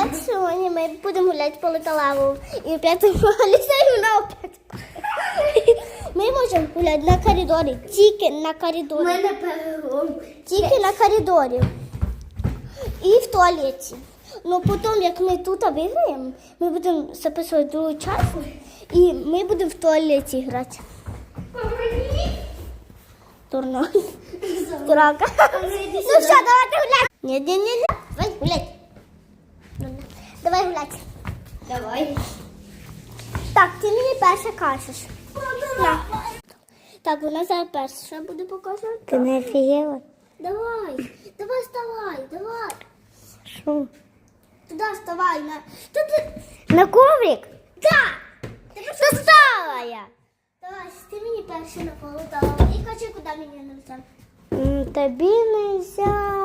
Привіт! Сьогодні ми будемо гуляти по леталаву. І в п'ятому ліцею на опять. Ми можемо гуляти на коридорі, тільки на коридорі. мене перелом. Тільки на коридорі. І в туалеті. Ну потім, як ми тут виграємо, ми будемо записувати другу частину, і ми будемо в туалеті грати. Турно. Дурака. Ну все, давайте гуляти. Ні, ні, ні, ні. Давай гулять. Давай гуляти. Давай. Так, ти мені перше кажеш. На. Так, вона зараз перша буде показувати. Ти не офігела? Давай, давай, вставай, давай. Що? Туди вставай. На... Туди. На коврик? Да. Достала я. Давай, ти мені перше наполутала. І кажи, куди мені не взяти. Тобі нельзя. Е,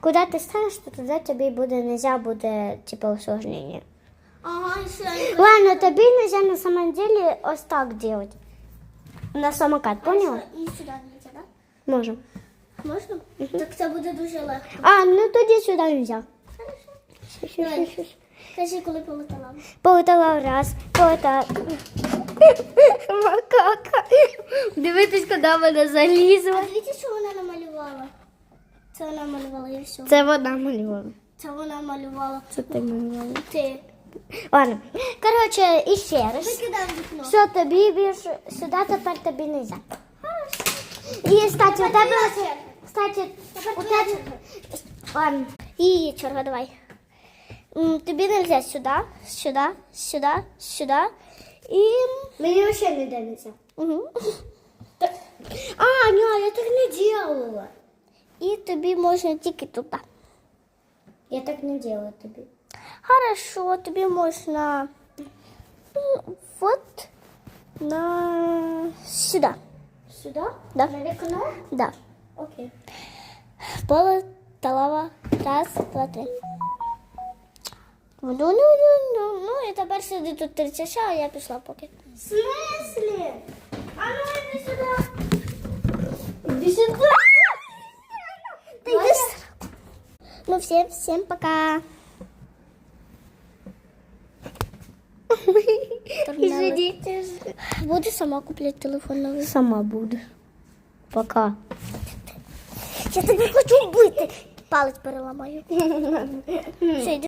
куди ти станеш, то туди тобі буде нельзя, буде типу усложнення. Ага, я Ладно, тобі нельзя на самом деле ось так делать. На самокат, поняла? І сюди нельзя, так? Можем. Можна? Так це буде дуже легко. А, ну тоді сюди нельзя. Щас. Кажи, коли полетала. Полетала раз, полетала. Макака. Дивитись, куди вона А залізла. намалювала. Це вона малювала і все. Це вона малювала. Це вона малювала. Це ти малювала. Ти. Ладно. Коротше, і ще раз. Викидай вікно. Все, тобі більше сюди тепер тобі не можна. І, кстати, у тебе, кстати, у тебе, ладно, І черга, давай. М, Тобі не можна сюди, сюди, сюди, сюди. І. мені взагалі не дивиться. Угу. А, ні, я так не делала. І тобі можна тільки туди. Я так не делала тобі. Хорошо, тобі можна. м, Вот на сюди. Сюди? Да. На вікно? Да. Окей. Поле, талава, раз, два, три. Ну, ну, ну, ну, ну, і тепер сиди тут тричаша, а я пішла поки. В смысле? А ну иди сюда. Иди сюда. Ну, всім, всім пока. Извините. Буду сама купляти телефон новий. Сама буду. Пока. Я тебе хочу вбити. Палець переламаю. Все.